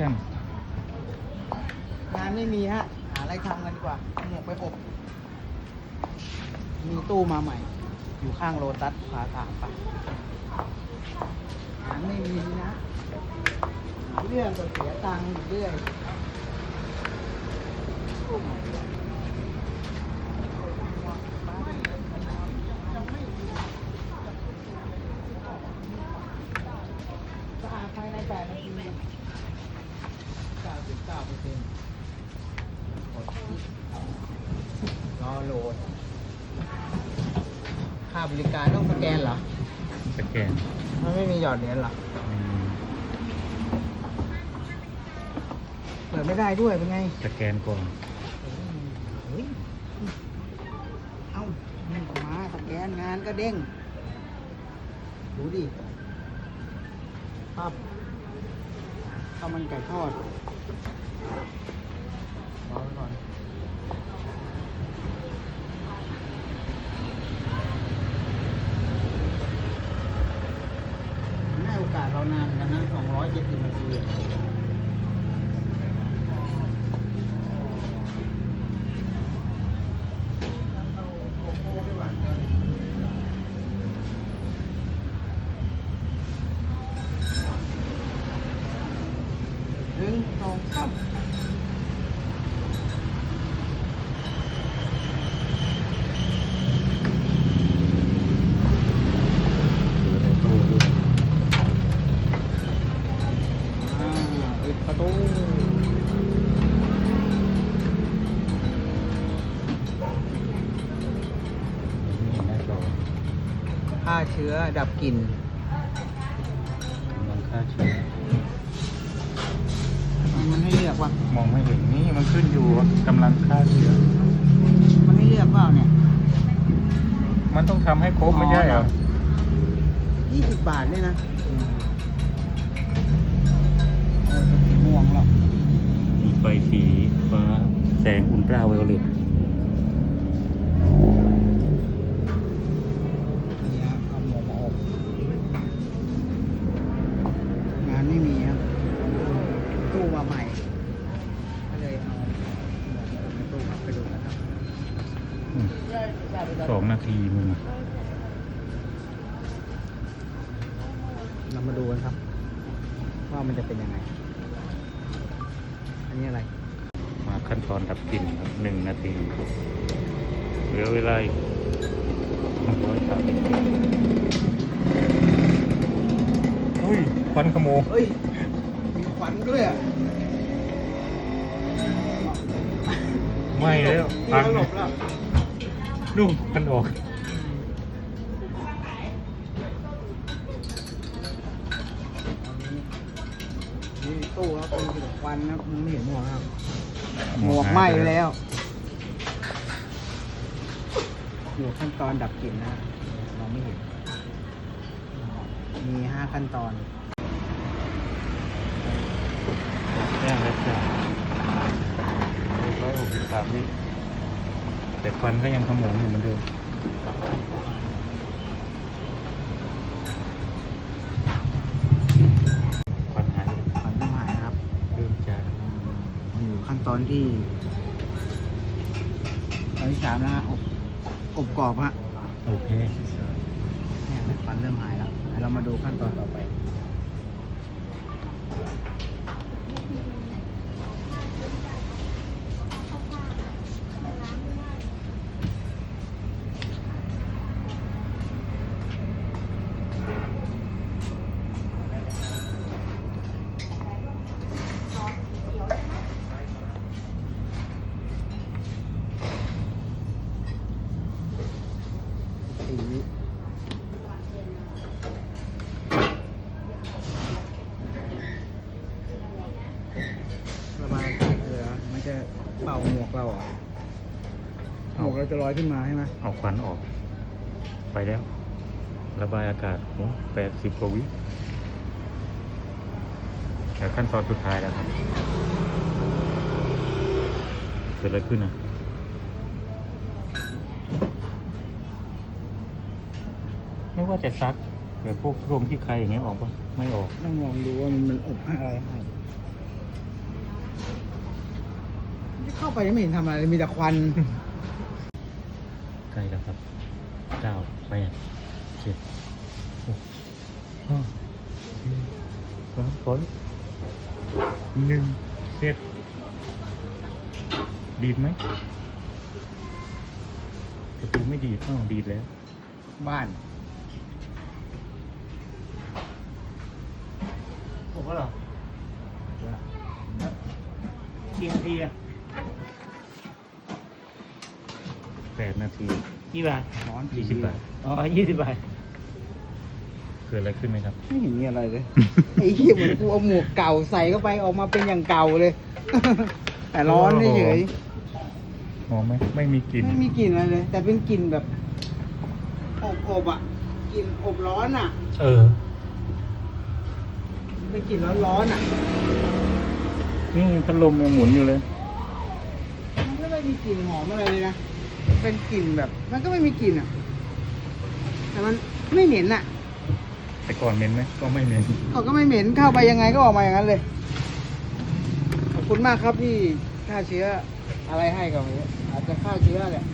ช่งานไม่มีฮะ หาอะไรทำกันดีกว่าเอาหมวกไปอบ มีตู้มาใหม่ อยู่ข้างโลตัสพาถามไปงานไม่มีนะหาเรื่องก็เสียตังค์อยู่เรื่อยสะอาดภายในแปดนาที ก้าสิบเก้าเปอร์เซ็นต์กดที่รอโหลด ค่าบริการต้องสแกนเหรอ สแกนมันไม่มีหยอดเหรียญเหรอ อืมเปิดไม่ได้ด้วยเป็นไง สแกนก่อนเฮ้ย เอ้านี่ก็มาสแกนงานก็เด้ง ดูดิครับข้าวมันไก่ทอดรอไว้ก่อน ให้โอกาสเรานาน กันนะ270นาทีหนึ่งสองสาม เชื้อดับกลิ่นกำลังฆ่าเชื้อมันให้เลือกว่ะมองไม่เห็นนี่มันขึ้นอยู่กำลังฆ่าเชื้อ มันให้เลือกเปล่าเนี่ย มันต้องทำให้ครบไม่ใช่เหรอยี่สิบบาทเนี่ยนะเออสีม่วงหรอกมีไฟสีฟ้าแสงอุลตราไวโอเลต นี่ครับเอาหมูมาอบงานไม่มีครับตู้มาใหม่ ก็เลยเอาหมูตู้มาไปดูนะครับ อืม สองนาทีมึงเรามาดูกันครับ ว่ามันจะเป็นยังไง อันนี้อะไร มาขั้นตอนดับกลิ่นครับหนึ่งนาทีเหลือเวลาอีกร้อยสามสิบอุ้ยควันขโมงเฮ้ย มีควันด้วยอะไม่แล้วนี่พังเขาหลบแล้ว ดูมันออกนี่ตู้ครับเป็นสีควันนะครับมึงไม่เห็นหมวกครับ หมวกไหม้ไปแล้วอยู่ขั้นตอนดับกลิ่นนะเราไม่เห็น มีห้าขั้นตอนย่างแล้วจ้ะร้อยหกสิบสามวิ แต่ควันก็ยังขโมงอยู่เหมือนเดิมควันหายควันเริ่มหายนะครับเริ่มจางอยู่ขั้นตอนที่ตอนที่สามแล้วฮะอบอบกรอบฮะโอเคเนี่ยควันเริ่มหายแล้วเดี๋ยวเรามาดูขั้นตอนต่อไป สีระบายอากาศเกลือมันจะเป่าหมวก เราเหรอะหมวกเราจะลอยขึ้นมาใช่ไหมเอาควันออก ไปแล้ว ระบายอากาศโอ้แปดสิบกว่าวิแล้วขั้นตอนสุดท้ายแล้วครับเกิดอะไรขึ้นอะไม่ว่าจะซักแบบพวกรวมที่ใครอย่างเงี้ยออกปะไม่ออกต้องลองดูว่ามันมันอบอะไรให้ ไปยังไม่เห็นทำอะไรเลยมีแต่ควัน ใกล้แล้วครับเก้าแปดเจ็ดหกห้าสี่สามสองหนึ่งเจ็ดดีดไหมประตูไม่ดีดอ้าวดีดแล้ว บ้านโอ้โหเหรอกี่นาทีอะ แปดนาทีกี่บาทร้อนยี่สิบบาทอ๋อยี่สิบบาทเกิดอะไรขึ้นไหมครับ ไม่เห็นมีอะไรเลย ไอ้เหี้ยเหมือนกูเอาหมวกเก่าใส่เข้าไปออกมาเป็นอย่างเก่าเลย แต่ร้อนเฉยหอมไหมไม่มีกลิ่นไม่มีกลิ่นอะไรเลย แต่เป็นกลิ่นแบบอบอบๆอะกลิ่นอบร้อนอะ เออ เป็นกลิ่นร้อนๆอะนี่พัดลมยังหมุนอยู่เลย มันก็ไม่มีกลิ่นหอมอะไรเลยนะ เป็นกลิ่นแบบ มันก็ไม่มีกลิ่นอะ แต่มันไม่เหม็นอะ แต่ก่อนเหม็นไหมก็ไม่เหม็นเขาก็ไม่เหม็นเข้าไปยังไงก็ออกมาอย่างนั้นเลย ขอบคุณมากครับที่ฆ่าเชื้ออะไรให้กับอาจจะฆ่าเชื้อแหละ